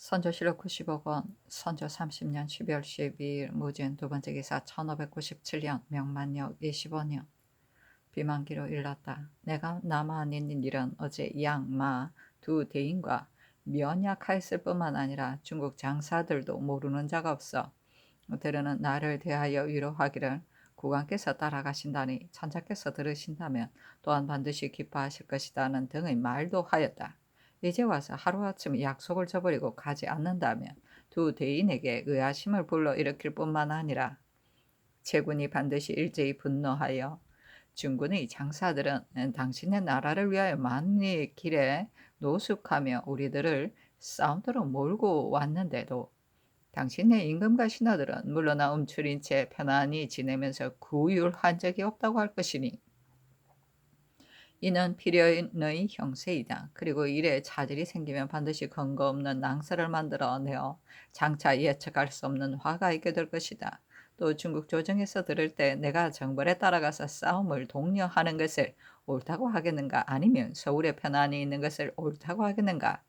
선조실록 90억 원, 선조 30년 12월 12일 무진 두 번째 기사 1597년 명만역 25년 비만기로 일렀다. 내가 남한 있는 일은 어제 양, 마 두 대인과 면약하였을 뿐만 아니라 중국 장사들도 모르는 자가 없어. 들으는 나를 대하여 위로하기를 국왕께서 따라가신다니 천자께서 들으신다면 또한 반드시 기뻐하실 것이다는 등의 말도 하였다. 이제 와서 하루아침 약속을 저버리고 가지 않는다면 두 대인에게 의아심을 불러일으킬 뿐만 아니라 제군이 반드시 일제히 분노하여 중군의 장사들은 당신의 나라를 위하여 만리 길에 노숙하며 우리들을 싸움터로 몰고 왔는데도 당신의 임금과 신하들은 물러나 움츠린 채 편안히 지내면서 구휼한 적이 없다고 할 것이니 이는 필연의 형세이다. 그리고 일에 차질이 생기면 반드시 근거 없는 낭설을 만들어 내어 장차 예측할 수 없는 화가 있게 될 것이다. 또 중국 조정에서 들을 때 내가 정벌에 따라가서 싸움을 독려하는 것을 옳다고 하겠는가 아니면 서울에 편안히 있는 것을 옳다고 하겠는가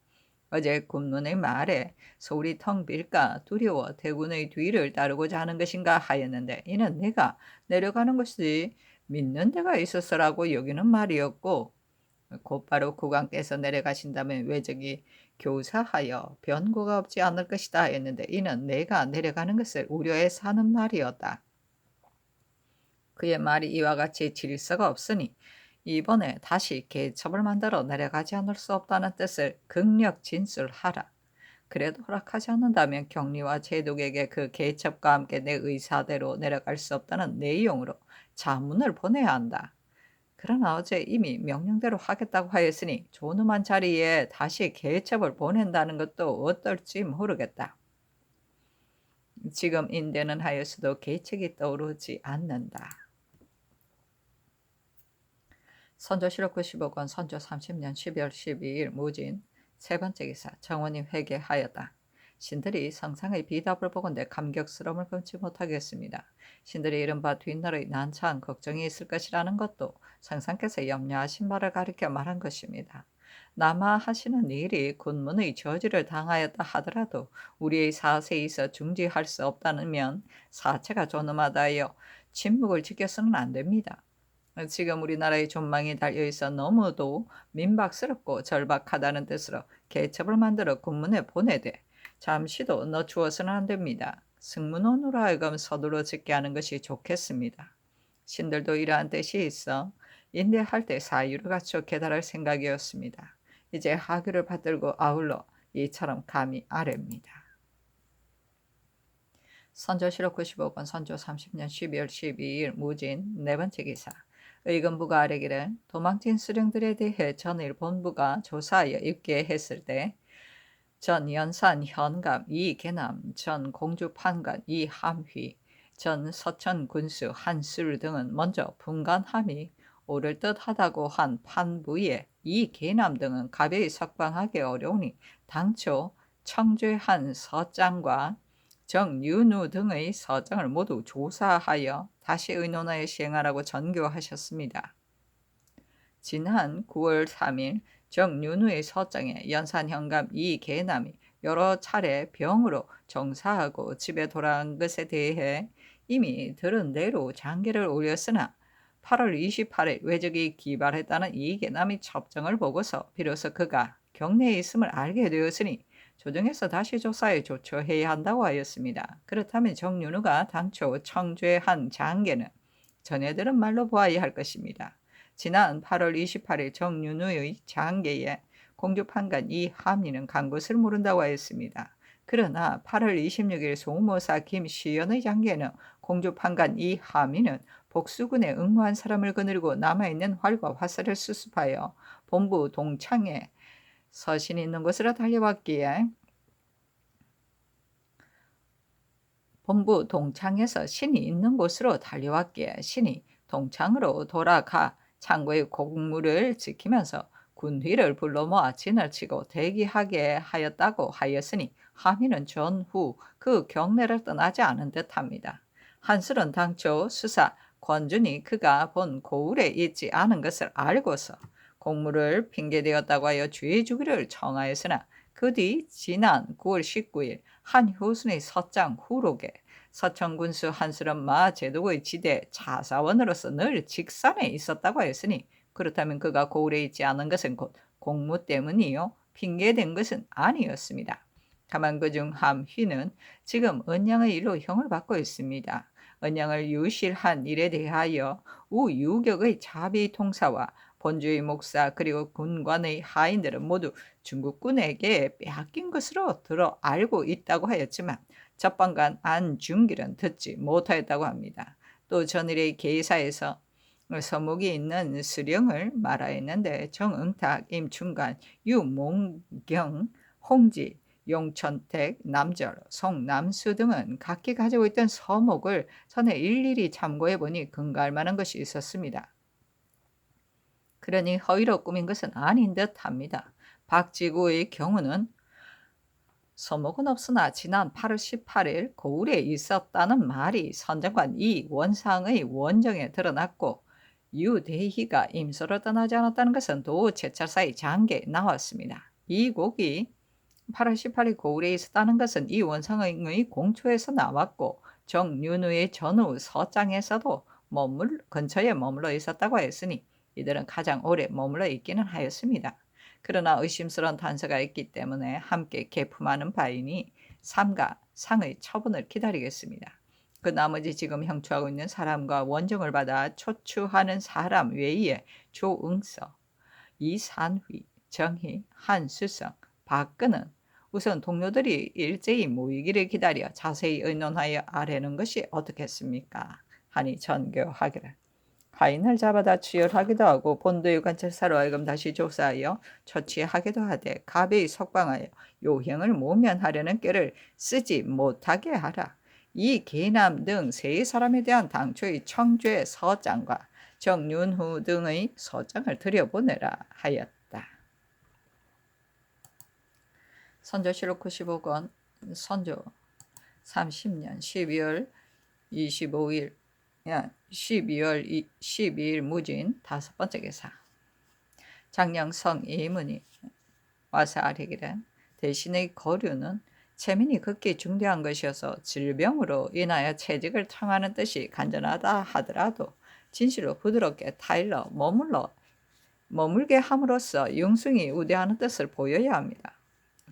어제 군문의 말에 서울이 텅 빌까 두려워 대군의 뒤를 따르고자 하는 것인가 하였는데 이는 내가 내려가는 것이 믿는 데가 있었어라고 여기는 말이었고 곧바로 국왕께서 내려가신다면 외적이 교사하여 변고가 없지 않을 것이다 했는데 이는 내가 내려가는 것을 우려해서 하는 말이었다. 그의 말이 이와 같이 질서가 없으니 이번에 다시 개첩을 만들어 내려가지 않을 수 없다는 뜻을 극력 진술하라. 그래도 허락하지 않는다면 격리와 제독에게 그 개첩과 함께 내 의사대로 내려갈 수 없다는 내용으로 자문을 보내야 한다. 그러나 어제 이미 명령대로 하겠다고 하였으니 조누만 자리에 다시 개첩을 보낸다는 것도 어떨지 모르겠다. 지금 인대는 하였어도 계책이 떠오르지 않는다. 선조 실록 95권 선조 30년 12월 12일 무진 세 번째 기사 정원이 회개하였다. 신들이 성상의 비답을 보건대 감격스러움을 금치 못하겠습니다. 신들이 이른바 뒷날의 난처한 걱정이 있을 것이라는 것도 성상께서 염려하신 바를 가리켜 말한 것입니다. 남아 하시는 일이 군문의 저지를 당하였다 하더라도 우리의 사세에 있어 중지할 수 없다는 면 사체가 존엄하다여 침묵을 지켜서는 안 됩니다. 지금 우리나라의 존망이 달려 있어 너무도 민박스럽고 절박하다는 뜻으로 개첩을 만들어 군문에 보내되 잠시도 넣주어서는 안 됩니다. 승문원으로 하여금 서두러 짓게 하는 것이 좋겠습니다. 신들도 이러한 뜻이 있어 인대할 때 사유를 갖춰 깨달을 생각이었습니다. 이제 하교를 받들고 아울러 이처럼 감히 아래입니다. 선조실록 95권 선조 30년 12월 12일 무진 네 번째 기사 의금부가 아래기를 도망친 수령들에 대해 전일 본부가 조사하여 입게 했을 때 전 연산 현감 이계남, 전 공주 판관 이함휘, 전 서천 군수 한술 등은 먼저 분간함이 옳을 듯하다고 한 판부에 이계남 등은 가벼이 석방하기 어려우니 당초 청죄한 서장과 정윤우 등의 서장을 모두 조사하여 다시 의논하여 시행하라고 전교하셨습니다. 지난 9월 3일 정윤우의 서장에 연산 현감 이계남이 여러 차례 병으로 정사하고 집에 돌아온 것에 대해 이미 들은 대로 장계를 올렸으나 8월 28일 외적이 기발했다는 이계남의 첩정을 보고서 비로소 그가 경내에 있음을 알게 되었으니 조정에서 다시 조사에 조처해야 한다고 하였습니다. 그렇다면 정윤우가 당초 청죄한 장계는 전해들은 말로 보아야 할 것입니다. 지난 8월 28일 정윤우의 장계에 공주 판관 이함리는 간 것을 모른다고 하였습니다. 그러나 8월 26일 송모사 김시연의 장계는 공주 판관 이함리는 복수군에 응모한 사람을 거느리고 남아있는 활과 화살을 수습하여 본부 동창에 서신이 있는 곳으로 달려왔기에 본부 동창에서 신이 있는 곳으로 달려왔기에 신이 동창으로 돌아가 창고의 곡물을 지키면서 군휘를 불러 모아 진을 치고 대기하게 하였다고 하였으니 하민은 전후 그 경례를 떠나지 않은 듯합니다. 한술은 당초 수사 권준이 그가 본 고을에 있지 않은 것을 알고서 곡물을 핑계대었다고 하여 주의 주기를 청하였으나 그 뒤 지난 9월 19일 한 효순의 서장 후록에 서천군수 한스름 마 제독의 지대 자사원으로서 늘 직선에 있었다고 했으니 그렇다면 그가 고을에 있지 않은 것은 곧 공무 때문이요 핑계된 것은 아니었습니다. 다만 그중 함휘는 지금 은양의 일로 형을 받고 있습니다. 은양을 유실한 일에 대하여 우유격의 자비 통사와 본주의 목사 그리고 군관의 하인들은 모두 중국군에게 빼앗긴 것으로 들어 알고 있다고 하였지만 첫방간 안중길은 듣지 못하였다고 합니다. 또 전일의 계사에서 서목이 있는 수령을 말하였는데 정응탁, 임충관, 유몽경, 홍지, 용천택, 남절, 송남수 등은 각기 가지고 있던 서목을 전에 일일이 참고해 보니 근거할 만한 것이 있었습니다. 그러니 허위로 꾸민 것은 아닌 듯 합니다. 박지구의 경우는 서목은 없으나 지난 8월 18일 고을에 있었다는 말이 선정관 이 원상의 원정에 드러났고 유대희가 임소를 떠나지 않았다는 것은 도 제찰사의 장계에 나왔습니다. 이 곡이 8월 18일 고을에 있었다는 것은 이 원상의 공초에서 나왔고 정윤우의 전후 서장에서도 머물 근처에 머물러 있었다고 했으니 이들은 가장 오래 머물러 있기는 하였습니다. 그러나 의심스러운 단서가 있기 때문에 함께 개품하는 바이니 삼가 상의 처분을 기다리겠습니다. 그 나머지 지금 형추하고 있는 사람과 원정을 받아 초추하는 사람 외에 조응서, 이산휘, 정희, 한수성, 박근은 우선 동료들이 일제히 모이기를 기다려 자세히 의논하여 아뢰는 것이 어떻겠습니까? 하니 전교하기를. 하인을 잡아다 취열하기도 하고 본도의 관찰사로 하여금 다시 조사하여 처치하기도 하되 가베이 석방하여 요형을 모면하려는 꾀를 쓰지 못하게 하라. 이 계남 등 세 사람에 대한 당초의 청죄 서장과 정윤후 등의 서장을 들여보내라 하였다. 선조실록 95권 선조 30년 12월 25일 12월 12일 무진 다섯 번째 기사 장량성 이문이 와서 아뢰기를 대신의 거류는 체민이 극히 중대한 것이어서 질병으로 인하여 채직을 청하는 뜻이 간절하다 하더라도 진실로 부드럽게 타일러 머물러 머물게 함으로써 융승이 우대하는 뜻을 보여야 합니다.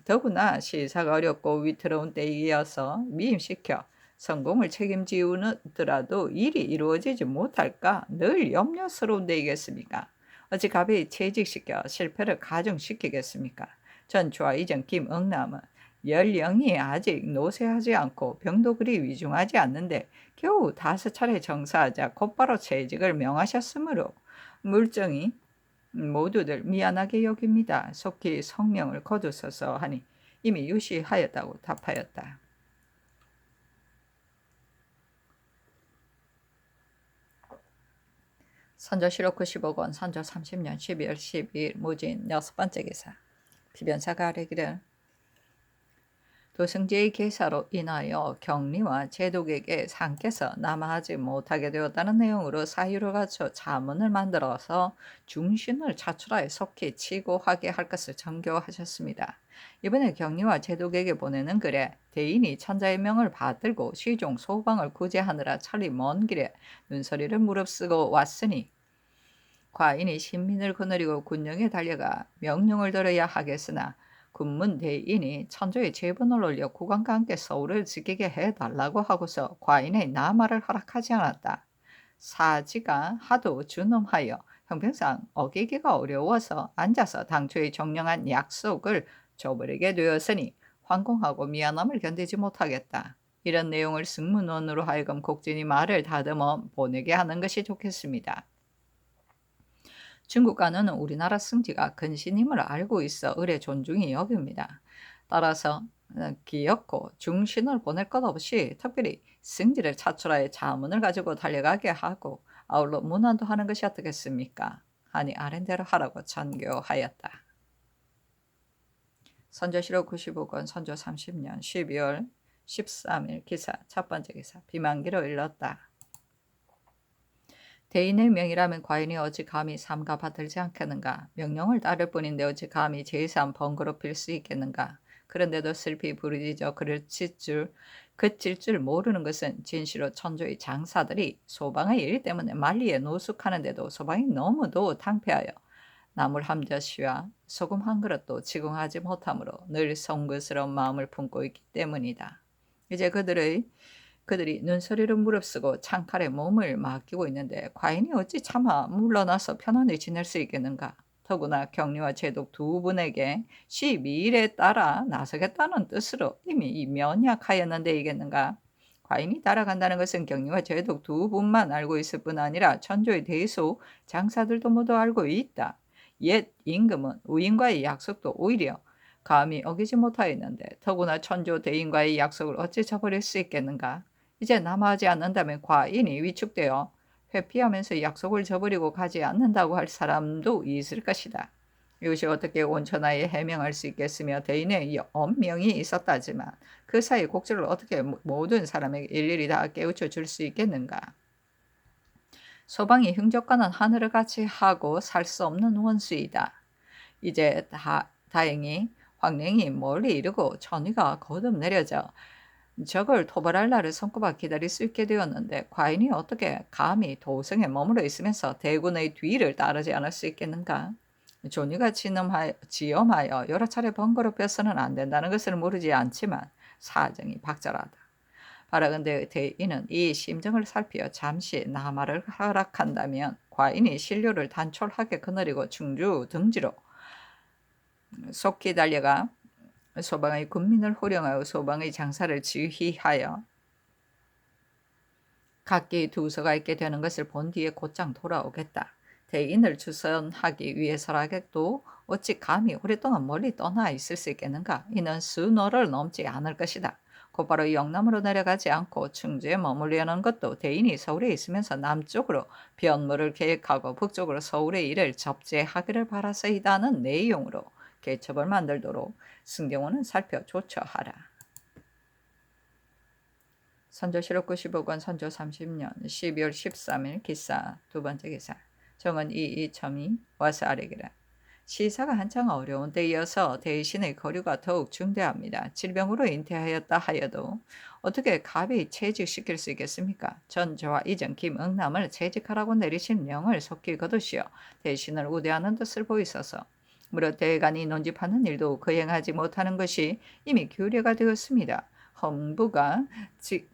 더구나 시사가 어렵고 위태로운 때이어서 미임시켜 성공을 책임지우더라도 일이 이루어지지 못할까 늘 염려스러운 데이겠습니까? 어찌 갑이 채직시켜 실패를 가중시키겠습니까? 전주와 이전 김응남은 연령이 아직 노쇠하지 않고 병도 그리 위중하지 않는데 겨우 다섯 차례 정사하자 곧바로 채직을 명하셨으므로 물정이 모두들 미안하게 여깁니다. 속히 성명을 거두소서 하니 이미 유시하였다고 답하였다. 선조실록 95권 선조 30년 12월 12일 무진 여섯 번째 기사 비변사가 아뢰기를 도승지의 계사로 인하여 경리와 제독에게 상께서 남하지 못하게 되었다는 내용으로 사유를 갖춰 자문을 만들어서 중신을 차출하여 속히 치고 하게 할 것을 정교하셨습니다. 이번에 경리와 제독에게 보내는 글에 대인이 천자의 명을 받들고 시종 소방을 구제하느라 차리 먼 길에 눈서리를 무릅쓰고 왔으니 과인이 신민을 거느리고 군령에 달려가 명령을 들어야 하겠으나 군문 대인이 천조의 제본을 올려 국왕과 함께 서울을 지키게 해달라고 하고서 과인의 남하를 허락하지 않았다. 사지가 하도 준엄하여 형평상 어기기가 어려워서 앉아서 당초에 정령한 약속을 저버리게 되었으니 황공하고 미안함을 견디지 못하겠다. 이런 내용을 승문원으로 하여금 곡진이 말을 다듬어 보내게 하는 것이 좋겠습니다. 중국과는 우리나라 승지가 근신임을 알고 있어 의뢰 존중이 여깁니다. 따라서 어, 기엽고 중신을 보낼 것 없이 특별히 승지를 차출하여 자문을 가지고 달려가게 하고 아울러 문안도 하는 것이 어떻겠습니까? 하니 아랜대로 하라고 전교하였다. 선조실록 95권 선조 30년 12월 13일 기사 첫 번째 기사 비만기로 일렀다. 대인의 명이라면 과인이 어찌 감히 삼가 받들지 않겠는가? 명령을 따를 뿐인데 어찌 감히 제삼 번거롭힐 수 있겠는가? 그런데도 슬피 부르짖어 그를 칠 그칠 줄 모르는 것은 진시로 천조의 장사들이 소방의 일 때문에 만리에 노숙하는데도 소방이 너무도 탕폐하여 나물 한 젓이와 소금 한 그릇도 지공하지 못하므로 늘 송구스러운 마음을 품고 있기 때문이다. 이제 그들의 그들이 눈소리를 무릅쓰고 창칼에 몸을 맡기고 있는데 과인이 어찌 차마 물러나서 편안히 지낼 수 있겠는가? 더구나 격리와 제독 두 분에게 12일에 따라 나서겠다는 뜻으로 이미 면약하였는데 이겠는가? 과인이 따라간다는 것은 격리와 제독 두 분만 알고 있을 뿐 아니라 천조의 대소 장사들도 모두 알고 있다. 옛 임금은 우인과의 약속도 오히려 감히 어기지 못하였는데 더구나 천조 대인과의 약속을 어찌 저버릴 수 있겠는가? 이제 남아하지 않는다면 과인이 위축되어 회피하면서 약속을 저버리고 가지 않는다고 할 사람도 있을 것이다. 이것이 어떻게 온천하에 해명할 수 있겠으며 대인의 엄명이 있었다지만 그 사이 곡절을 어떻게 모든 사람에게 일일이 다 깨우쳐 줄 수 있겠는가? 소방이 흉적과는 하늘을 같이 하고 살 수 없는 원수이다. 이제 다, 다행히 황령이 멀리 이르고 천위가 거듭 내려져 적을 토벌할 날을 손꼽아 기다릴 수 있게 되었는데 과인이 어떻게 감히 도성에 머물러 있으면서 대군의 뒤를 따르지 않을 수 있겠는가? 조니가 지엄하여, 여러 차례 번거롭혀서는 안 된다는 것을 모르지 않지만 사정이 박절하다. 바라건대 대인은 이 심정을 살피어 잠시 남아를 허락한다면 과인이 신료를 단촐하게 거느리고 충주 등지로 속히 달려가 소방의 군민을 호령하여 소방의 장사를 지휘하여 각기 두서가 있게 되는 것을 본 뒤에 곧장 돌아오겠다. 대인을 주선하기 위해서라도 어찌 감히 오랫동안 멀리 떠나 있을 수 있겠는가? 이는 수노를 넘지 않을 것이다. 곧바로 영남으로 내려가지 않고 충주에 머물려는 것도 대인이 서울에 있으면서 남쪽으로 변모를 계획하고 북쪽으로 서울의 일을 접제하기를 바라서이다는 내용으로 개첩을 만들도록 승경원은 살펴 조처하라. 선조실록 95권 선조 30년 12월 13일 기사 두 번째 기사 정은 이이첨이 와서 아래기라. 시사가 한창 어려운 때이어서 대신의 거류가 더욱 중대합니다. 질병으로 인퇴하였다 하여도 어떻게 갑이 채직시킬 수 있겠습니까? 전저와 이전 김응남을 채직하라고 내리신 명을 속히 거두시어 대신을 우대하는 뜻을 보이소서. 무려 대간이 논집하는 일도 거행하지 못하는 것이 이미 규례가 되었습니다. 헌부가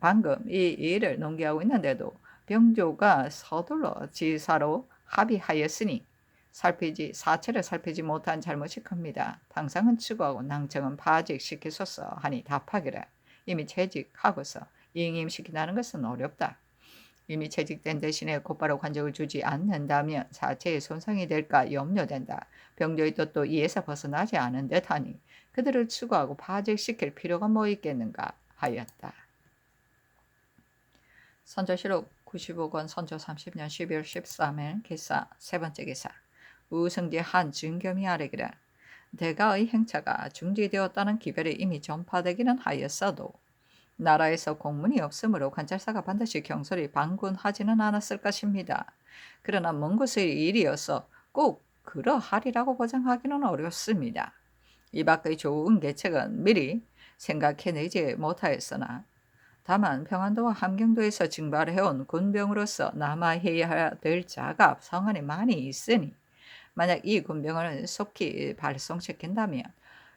방금 이 일을 농기하고 있는데도 병조가 서둘러 지사로 합의하였으니 살피지 사체를 살피지 못한 잘못이 큽니다. 당상은 추구하고 낭청은 파직시키소서 하니 답하기를 이미 재직하고서 이임시키다는 것은 어렵다. 이미 채직된 대신에 곧바로 관적을 주지 않는다면 사체에 손상이 될까 염려된다. 병조의 뜻도 이에서 벗어나지 않은 듯하니 그들을 추구하고 파직시킬 필요가 뭐 있겠는가 하였다. 선조실록 95권 선조 30년 12월 13일 기사 세 번째 기사 우승지 한 증겸이 아래기라 대가의 행차가 중지되었다는 기별이 이미 전파되기는 하였어도 나라에서 공문이 없으므로 관찰사가 반드시 경솔히 방문하지는 않았을 것입니다. 그러나 먼 곳의 일이어서 꼭 그러하리라고 보장하기는 어렵습니다. 이 밖의 좋은 계책은 미리 생각해내지 못하였으나 다만 평안도와 함경도에서 증발해온 군병으로서 남아해야 될 자가 성안에 많이 있으니 만약 이 군병을 속히 발송시킨다면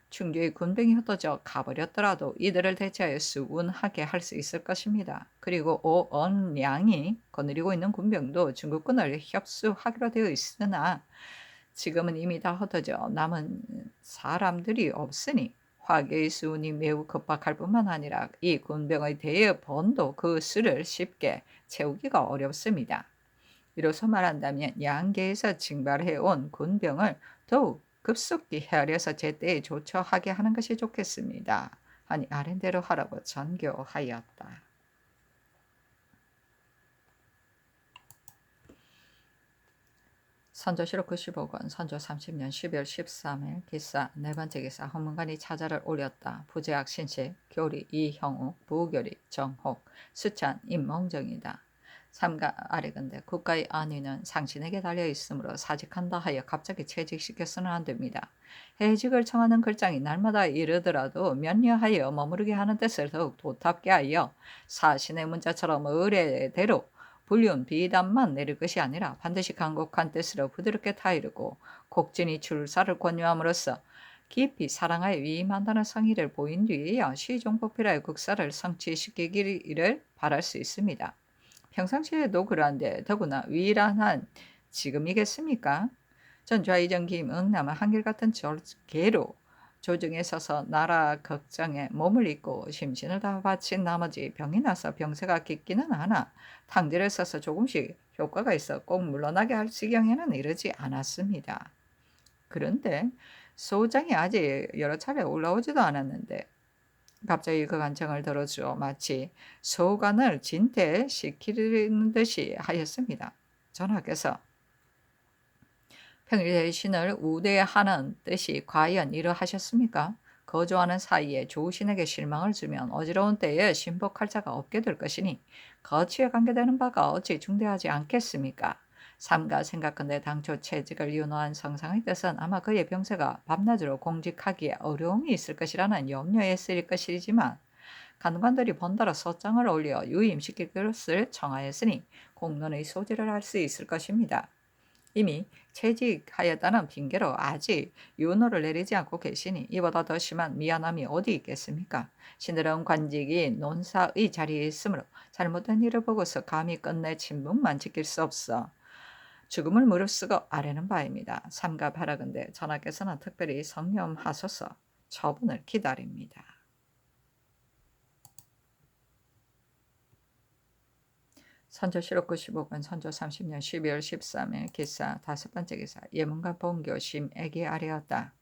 충주의 군병이 흩어져 가버렸더라도 이들을 대체하여 수운하게 할 수 있을 것입니다. 그리고 오언량이 거느리고 있는 군병도 중국군을 협수하기로 되어 있으나 지금은 이미 다 흩어져 남은 사람들이 없으니 화계의 수운이 매우 급박할 뿐만 아니라 이 군병의 대여번도 그 수를 쉽게 채우기가 어렵습니다. 이로서 말한다면 양계에서 징발해온 군병을 더욱 급속히 헤아려서 제때에 조처하게 하는 것이 좋겠습니다. 아니 아랜대로 하라고 전교하였다. 선조실록 95권 선조 30년 12월 13일 기사 네 번째 기사 헌문관이 차자를 올렸다. 부재학 신식 교리 이형욱 부교리 정혹 수찬 임몽정이다. 삼가 아래건대 국가의 안위는 상신에게 달려 있으므로 사직한다 하여 갑자기 채직시켜서는 안 됩니다. 해직을 청하는 글장이 날마다 이르더라도 면려하여 머무르게 하는 뜻을 더욱 도탑게 하여 사신의 문자처럼 의례대로 불륜 비단만 내릴 것이 아니라 반드시 간곡한 뜻으로 부드럽게 타이르고 곡진이 출사를 권유함으로써 깊이 사랑하여 위임한다는 성의를 보인 뒤에야 시종법이라의 국사를 성취시키기를 바랄 수 있습니다. 평상시에도 그러한데 더구나 위란한 지금이겠습니까? 전 좌이정 김응남은 한결같은 개로 조정에 서서 나라 걱정에 몸을 잊고 심신을 다 바친 나머지 병이 나서 병세가 깊기는 하나 탕제를 써서 조금씩 효과가 있어 꼭 물러나게 할 지경에는 이르지 않았습니다. 그런데 소장이 아직 여러 차례 올라오지도 않았는데 갑자기 그 간청을 들어주어 마치 소관을 진퇴시키는 듯이 하였습니다. 전하께서 평일에 신을 우대하는 뜻이 과연 이러하셨습니까? 거주하는 사이에 조신에게 실망을 주면 어지러운 때에 신복할 자가 없게 될 것이니 거치에 관계되는 바가 어찌 중대하지 않겠습니까? 삼가 생각건대 당초 채직을 윤호한 성상의 뜻은 아마 그의 병세가 밤낮으로 공직하기에 어려움이 있을 것이라는 염려에 쓰일 것이지만 간관들이 번달아 소장을 올려 유임시킬 것을 청하였으니 공론의 소지를 할 수 있을 것입니다. 이미 채직하였다는 핑계로 아직 윤호를 내리지 않고 계시니 이보다 더 심한 미안함이 어디 있겠습니까? 신들은 관직이 논사의 자리에 있으므로 잘못된 일을 보고서 감히 끝내 친분만 지킬 수 없어 죽음을 무릅쓰고 아뢰는 바입니다. 삼가 바라건대 전하께서는 특별히 성념하소서 처분을 기다립니다. 선조 실록 95권 선조 30년 12월 13일 기사 다섯 번째 기사 예문과 본교 심에게 아뢰었다.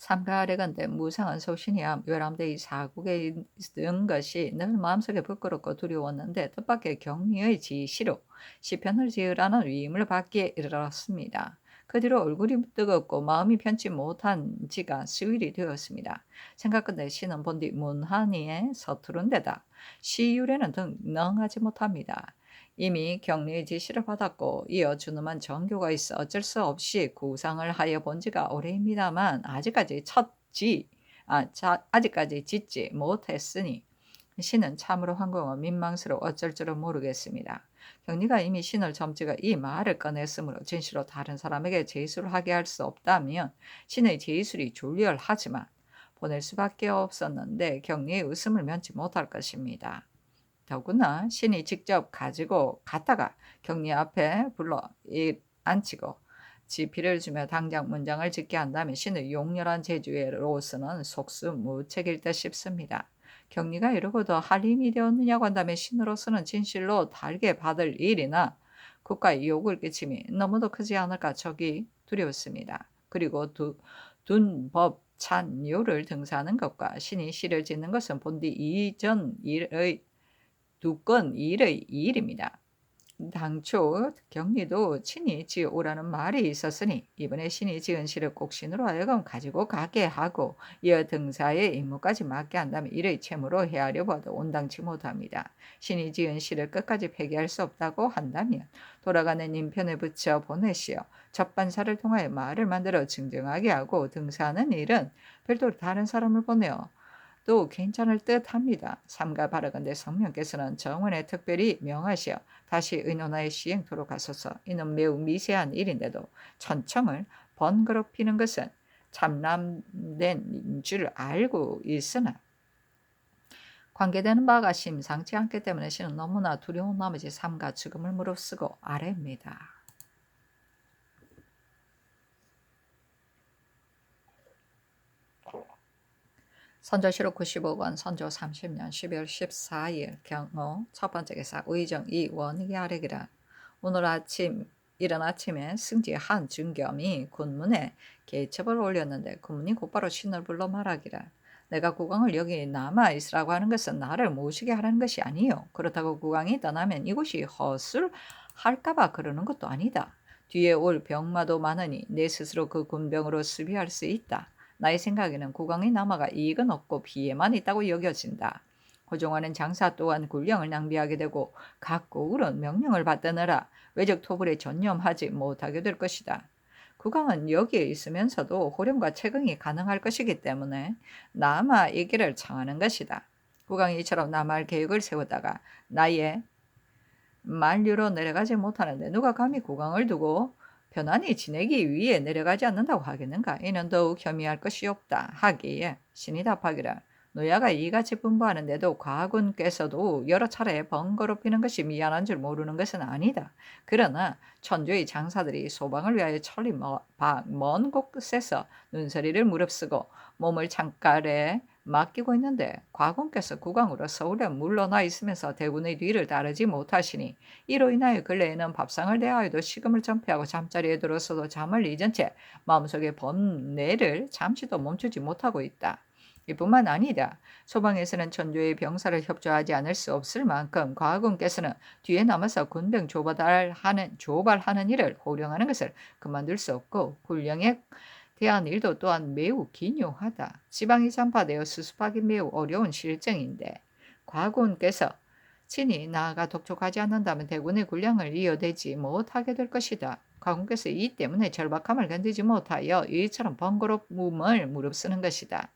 삼가 아래건대 무상한 소신이야 외람되이 사국에 있는 것이 늘 마음속에 부끄럽고 두려웠는데 뜻밖의 경리의 지시로 시편을 지으라는 위임을 받기에 이르렀습니다. 그 뒤로 얼굴이 뜨겁고 마음이 편치 못한 지가 수일이 되었습니다. 생각건대 시는 본디 문한이에 서투른 데다 시율에는 등 능하지 못합니다. 이미 격리의 지시를 받았고 이어 준엄한 정교가 있어 어쩔 수 없이 구상을 하여 본 지가 오래입니다만 아직까지 첫지 아, 자, 아직까지 짓지 못했으니 신은 참으로 황공은 민망스러워 어쩔 줄은 모르겠습니다. 경리가 이미 신을 점지가 이 말을 꺼냈으므로 진실로 다른 사람에게 제수를 하게 할 수 없다면 신의 제술이 졸렬하지만 보낼 수밖에 없었는데 경리의 웃음을 면치 못할 것입니다. 더구나 신이 직접 가지고 갔다가 경리 앞에 불러 앉히고 지피를 주며 당장 문장을 짓게 한다면 신의 용렬한 제주로서는 속수무책일 듯 싶습니다. 격리가 이러고 더 할림이 되었느냐고 한다면 신으로서는 진실로 달게 받을 일이나 국가의 욕을 끼침이 너무도 크지 않을까 적이 두려웠습니다. 그리고 두, 둔법 찬요를 등사하는 것과 신이 시를 짓는 것은 본디 이전 일의 두 건 일의 일입니다. 당초 경리도 친히 지오라는 말이 있었으니 이번에 신이 지은 시를 꼭 신으로 하여금 가지고 가게 하고 이어 등사의 임무까지 맡게 한다면 이의 채무로 헤아려 봐도 온당치 못합니다. 신이 지은 시를 끝까지 폐기할 수 없다고 한다면 돌아가는 인편에 붙여 보내시어 접반사를 통하여 말을 만들어 증정하게 하고 등사하는 일은 별도로 다른 사람을 보내어 또 괜찮을 듯 합니다. 삼가 바라건대 성명께서는 정원에 특별히 명하시어 다시 의논하여 시행토록 하소서. 이는 매우 미세한 일인데도 천청을 번거롭히는 것은 참남된 줄 알고 있으나 관계되는 바가 심상치 않기 때문에 신은 너무나 두려운 나머지 삶과 죽음을 무릅쓰고 아래입니다. 선조실록 95권 선조 30년 12월 14일 경호 첫 번째 기사 의정 이원익이 아래기라. 오늘 아침 이른 아침에 승지 한 중겸이 군문에 개첩을 올렸는데 군문이 곧바로 신을 불러 말하기라. 내가 국왕을 여기 남아 있으라고 하는 것은 나를 모시게 하라는 것이 아니요. 그렇다고 국왕이 떠나면 이곳이 허술할까봐 그러는 것도 아니다. 뒤에 올 병마도 많으니 내 스스로 그 군병으로 수비할 수 있다 나의 생각에는 국왕의 남아가 이익은 없고 비애만 있다고 여겨진다. 호종하는 장사 또한 군량을 낭비하게 되고 각국으론 명령을 받드느라 외적 토불에 전념하지 못하게 될 것이다. 국왕은 여기에 있으면서도 호령과 채긍이 가능할 것이기 때문에 남아 이 길을 청하는 것이다. 국왕이 이처럼 남할 계획을 세우다가 나의 만류로 내려가지 못하는데 누가 감히 국왕을 두고 편안히 지내기 위해 내려가지 않는다고 하겠는가? 이는 더욱 혐의할 것이 없다. 하기에 신이 답하기를 노야가 이같이 분부하는데도 과군께서도 여러 차례 번거롭히는 것이 미안한 줄 모르는 것은 아니다. 그러나 천주의 장사들이 소방을 위하여 천리 먼 곳에서 눈서리를 무릅쓰고 몸을 창가에 맡기고 있는데 과군께서 국왕으로 서울에 물러나 있으면서 대군의 뒤를 따르지 못하시니 이로 인하여 근래에는 밥상을 대하여도 식음을 전폐하고 잠자리에 들어서도 잠을 잊은 채 마음속의 번뇌를 잠시도 멈추지 못하고 있다. 이뿐만 아니다. 소방에서는 천주의 병사를 협조하지 않을 수 없을 만큼 과군께서는 뒤에 남아서 군병 조발하는, 조발하는 일을 호령하는 것을 그만둘 수 없고 군령에 대한 일도 또한 매우 기묘하다. 지방이 전파되어 수습하기 매우 어려운 실정인데 과군께서 친히 나아가 독촉하지 않는다면 대군의 군량을 이어대지 못하게 될 것이다. 과군께서 이 때문에 절박함을 견디지 못하여 이처럼 번거로움을 무릅쓰는 것이다.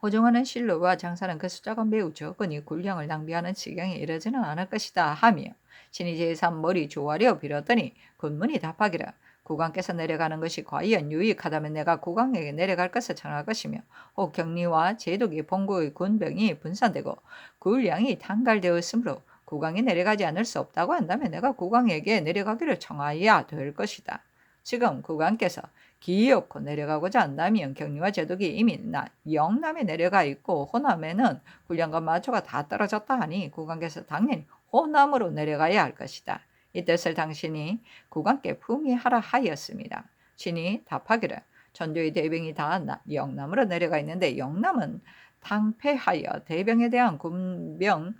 호종하는 실로와 장사는 그 숫자가 매우 적으니 군량을 낭비하는 지경에 이르지는 않을 것이다 하며 신이 제3 머리 조아려 빌었더니 군문이 답하기를 국왕께서 내려가는 것이 과연 유익하다면 내가 국왕에게 내려갈 것을 청할 것이며 혹 격리와 제독이 본국의 군병이 분산되고 군량이 단갈되었으므로 국왕이 내려가지 않을 수 없다고 한다면 내가 국왕에게 내려가기를 청하여야 될 것이다. 지금 국왕께서 기어코 내려가고자 한다면 경리와 제독이 이미 나, 영남에 내려가 있고 호남에는 군량과 마초가 다 떨어졌다 하니 국왕께서 당연히 호남으로 내려가야 할 것이다. 이 뜻을 당신이 국왕께 품위하라 하였습니다. 신이 답하기를 전조의 대병이 다 영남으로 내려가 있는데 영남은 당패하여 대병에 대한 군병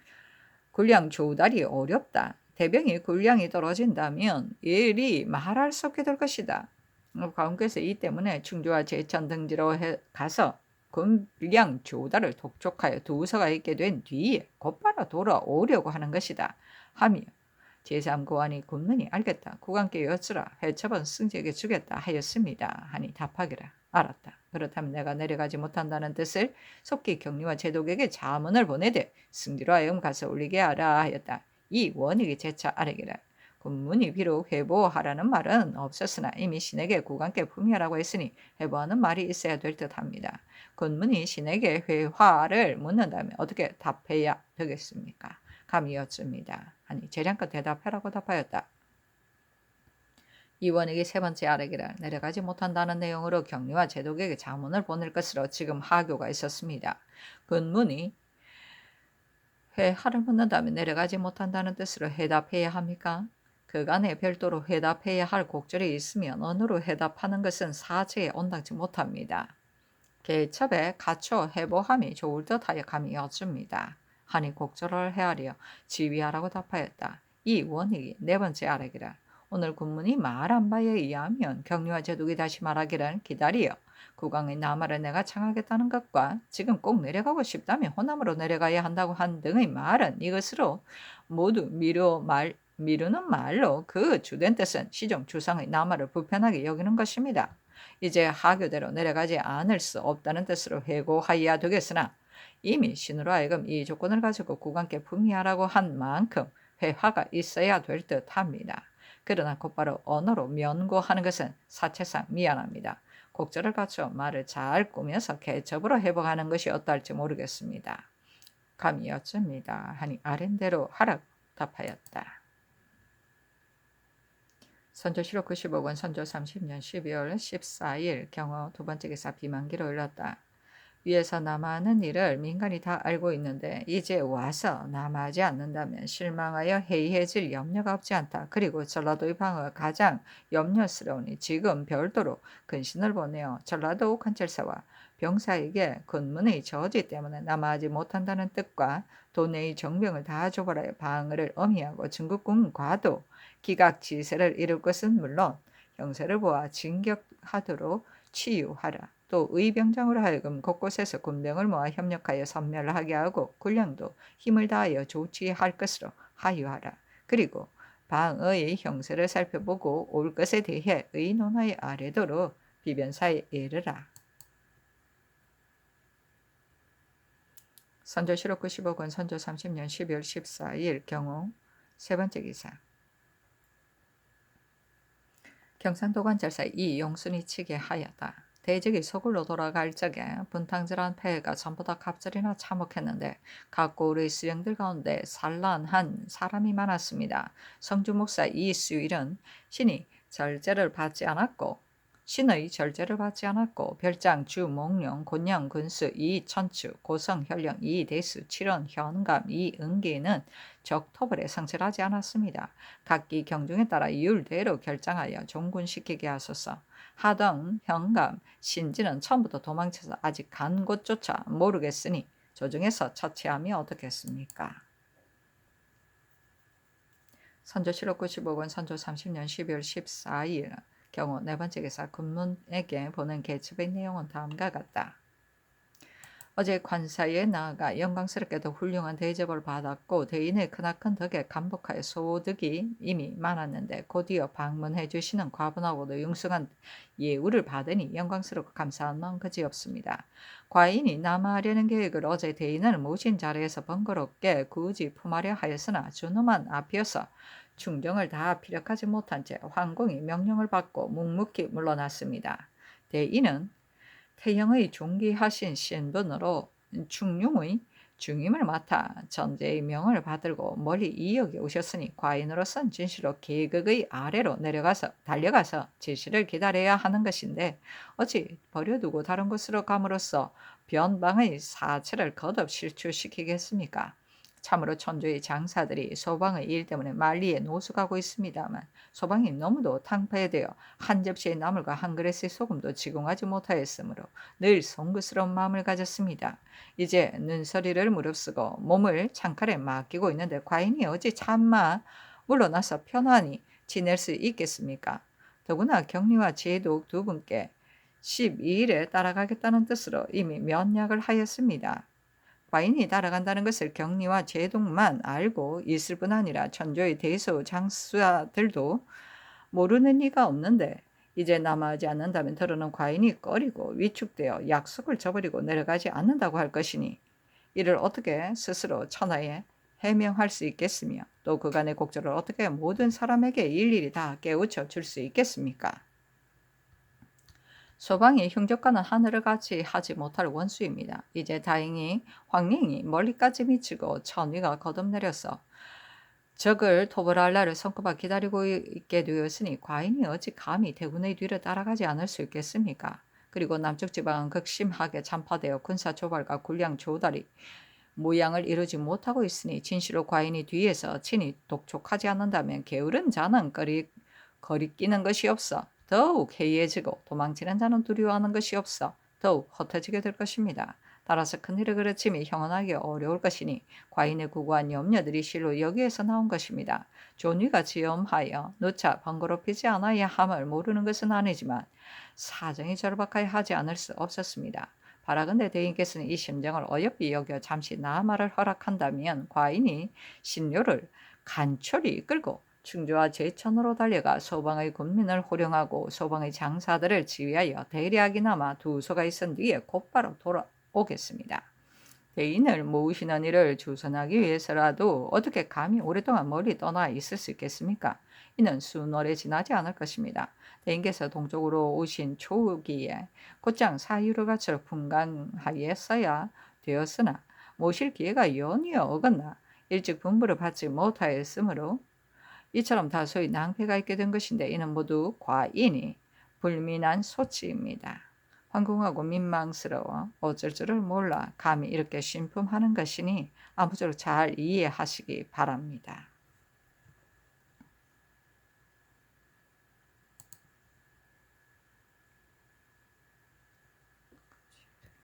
군량 조달이 어렵다. 대병이 군량이 떨어진다면 일이 말할 수 없게 될 것이다. 과운께서 이 때문에 충주와 제천 등지로 가서 군량 조달을 독촉하여 두서가 있게 된 뒤에 곧바로 돌아오려고 하는 것이다. 하며 제3고안이 군문이 알겠다. 국왕께 여쭈라. 해처분 승지에게 주겠다 하였습니다. 하니 답하기라. 알았다. 그렇다면 내가 내려가지 못한다는 뜻을 속기 경리와 제독에게 자문을 보내되 승지로 하여금 가서 올리게 하라 하였다. 이 원익이 재차 아래기라. 군문이 비록 회보하라는 말은 없었으나 이미 신에게 국왕께 품위하라고 했으니 회보하는 말이 있어야 될 듯합니다. 군문이 신에게 회화를 묻는다면 어떻게 답해야 되겠습니까? 감이 었습니다. 아니 재량껏 대답하라고 답하였다. 이원에게 세 번째 아래기를 내려가지 못한다는 내용으로 경리와 제독에게 자문을 보낼 것으로 지금 하교가 있었습니다. 근문이 회하를 묻는다면 내려가지 못한다는 뜻으로 해답해야 합니까? 그간에 별도로 회답해야 할 곡절이 있으면 언어로 회답하는 것은 사제에 온당치 못합니다. 개첩에 갖춰 해보함이 좋을 듯하여 감이 여줍니다. 하니 곡절을 헤아려 지휘하라고 답하였다. 이 원익이 네 번째 아래기라. 오늘 군문이 말한 바에 의하면 경리와 제독이 다시 말하기를 기다리어 국왕의 남아를 내가 청하겠다는 것과 지금 꼭 내려가고 싶다면 호남으로 내려가야 한다고 한 등의 말은 이것으로 모두 미루 말 미루는 말로 그 주된 뜻은 시종 주상의 남아를 불편하게 여기는 것입니다. 이제 하교대로 내려가지 않을 수 없다는 뜻으로 회고하여야 되겠으나 이미 신으로 하여금 이 조건을 가지고 국왕께 품위하라고 한 만큼 회화가 있어야 될 듯합니다. 그러나 곧바로 언어로 면고하는 것은 사체상 미안합니다. 곡절을 갖춰 말을 잘 꾸며서 개첩으로 회복하는 것이 어떨지 모르겠습니다. 감히 여쭙니다. 하니 아랜대로 하라 답하였다. 선조 7호 95권 선조 30년 12월 14일 경호 두 번째 기사 비만기로 올렸다. 위에서 남아하는 일을 민간이 다 알고 있는데 이제 와서 남아하지 않는다면 실망하여 해이해질 염려가 없지 않다. 그리고 전라도의 방어가 가장 염려스러우니 지금 별도로 근신을 보내어 전라도 관철사와 병사에게 근문의 저지 때문에 남아하지 못한다는 뜻과 도내의 정병을 다 조발하여 방어를 엄히하고 중국군 과도 기각지세를 이룰 것은 물론 형세를 보아 진격하도록 치유하라. 또 의병장으로 하여금 곳곳에서 군병을 모아 협력하여 선멸하게 하고 군량도 힘을 다하여 조치할 것으로 하유하라. 그리고 방의 형세를 살펴보고 올 것에 대해 의논하여 아래도록 비변사에 이르라. 선조 실록 95권 선조 30년 12월 14일 경우 세 번째 기사 경상도관절사 이용순이 치게 하였다. 대직이 서굴로 돌아갈 적에 분탕질한 폐해가 전부 다 갑절이나 참혹했는데 각고 우리 수령들 가운데 산란한 사람이 많았습니다. 성주 목사 이수일은 신이 절제를 받지 않았고 신의 절제를 받지 않았고 별장 주몽룡 곤양 군수 이천추 고성 현령 이대수 칠원 현감 이은기는 적토벌에 상실하지 않았습니다. 각기 경중에 따라 율대로 결정하여 종군시키게 하소서. 하등 현감 신지는 처음부터 도망쳐서 아직 간 곳조차 모르겠으니 조중에서 처치하면 어떻겠습니까? 선조실록 95권 선조 30년 12월 14일 경우 네 번째 기사 군문에게 보낸 개첩의 내용은 다음과 같다. 어제 관사에 나아가 영광스럽게도 훌륭한 대접을 받았고 대인의 크나큰 덕에 감복하여 소득이 이미 많았는데 곧이어 방문해 주시는 과분하고도 융숭한 예우를 받으니 영광스럽고 감사한 마음 그지없습니다. 과인이 남하려는 계획을 어제 대인을 모신 자리에서 번거롭게 굳이 품하려 하였으나 준엄한 앞이어서 충정을 다 피력하지 못한 채 황공이 명령을 받고 묵묵히 물러났습니다. 대인은 태형의 존귀하신 신분으로 충룡의 중임을 맡아 전제의 명을 받들고 멀리 이역에 오셨으니 과인으로선 진실로 계극의 아래로 내려가서 달려가서 지시를 기다려야 하는 것인데 어찌 버려두고 다른 곳으로 감으로써 변방의 사체를 거듭 실추시키겠습니까? 참으로 천주의 장사들이 소방의 일 때문에 만리에 노숙하고 있습니다만 소방이 너무도 탕폐되어 한 접시의 나물과 한 그릇의 소금도 지공하지 못하였으므로 늘 송구스러운 마음을 가졌습니다. 이제 눈서리를 무릅쓰고 몸을 창칼에 맡기고 있는데 과인이 어찌 참마 물러나서 편안히 지낼 수 있겠습니까? 더구나 격리와 제독 두 분께 12일에 따라가겠다는 뜻으로 이미 면약을 하였습니다. 과인이 따라간다는 것을 격리와 제동만 알고 있을 뿐 아니라 천조의 대소 장수들도 모르는 리가 없는데 이제 남아하지 않는다면 더러는 과인이 꺼리고 위축되어 약속을 저버리고 내려가지 않는다고 할 것이니 이를 어떻게 스스로 천하에 해명할 수 있겠으며 또 그간의 곡절을 어떻게 모든 사람에게 일일이 다 깨우쳐 줄 수 있겠습니까? 소방이 흉적과는 하늘을 같이 하지 못할 원수입니다. 이제 다행히 황령이 멀리까지 미치고 천위가 거듭내려서 적을 토벌할 날을 손꼽아 기다리고 있게 되었으니 과인이 어찌 감히 대군의 뒤를 따라가지 않을 수 있겠습니까? 그리고 남쪽 지방은 극심하게 잔파되어 군사 조발과 군량 조달이 모양을 이루지 못하고 있으니 진실로 과인이 뒤에서 친히 독촉하지 않는다면 게으른 자는 거리, 거리끼는 것이 없어 더욱 해이해지고 도망치는 자는 두려워하는 것이 없어 더욱 헛해지게 될 것입니다. 따라서 큰일을 그르침이 형언하기 어려울 것이니 과인의 구구한 염려들이 실로 여기에서 나온 것입니다. 존위가 지엄하여 누차 번거롭히지 않아야 함을 모르는 것은 아니지만 사정이 절박하여 하지 않을 수 없었습니다. 바라건대 대인께서는 이 심정을 어여삐 여겨 잠시 나말을 허락한다면 과인이 신료를 간철히 이끌고 충주와 제천으로 달려가 소방의 군민을 호령하고 소방의 장사들을 지휘하여 대략이나마 두 소가 있은 뒤에 곧바로 돌아오겠습니다. 대인을 모으시는 일을 주선하기 위해서라도 어떻게 감히 오랫동안 멀리 떠나 있을 수 있겠습니까? 이는 수월에 지나지 않을 것입니다. 대인께서 동쪽으로 오신 초기에 곧장 사유를 갖춰 분간하였어야 되었으나 모실 기회가 연이어 어긋나 일찍 분부를 받지 못하였으므로 이처럼 다소의 낭패가 있게 된 것인데 이는 모두 과인이 불민한 소치입니다. 황궁하고 민망스러워 어쩔 줄을 몰라 감히 이렇게 신품하는 것이니 아무쪼록 잘 이해하시기 바랍니다.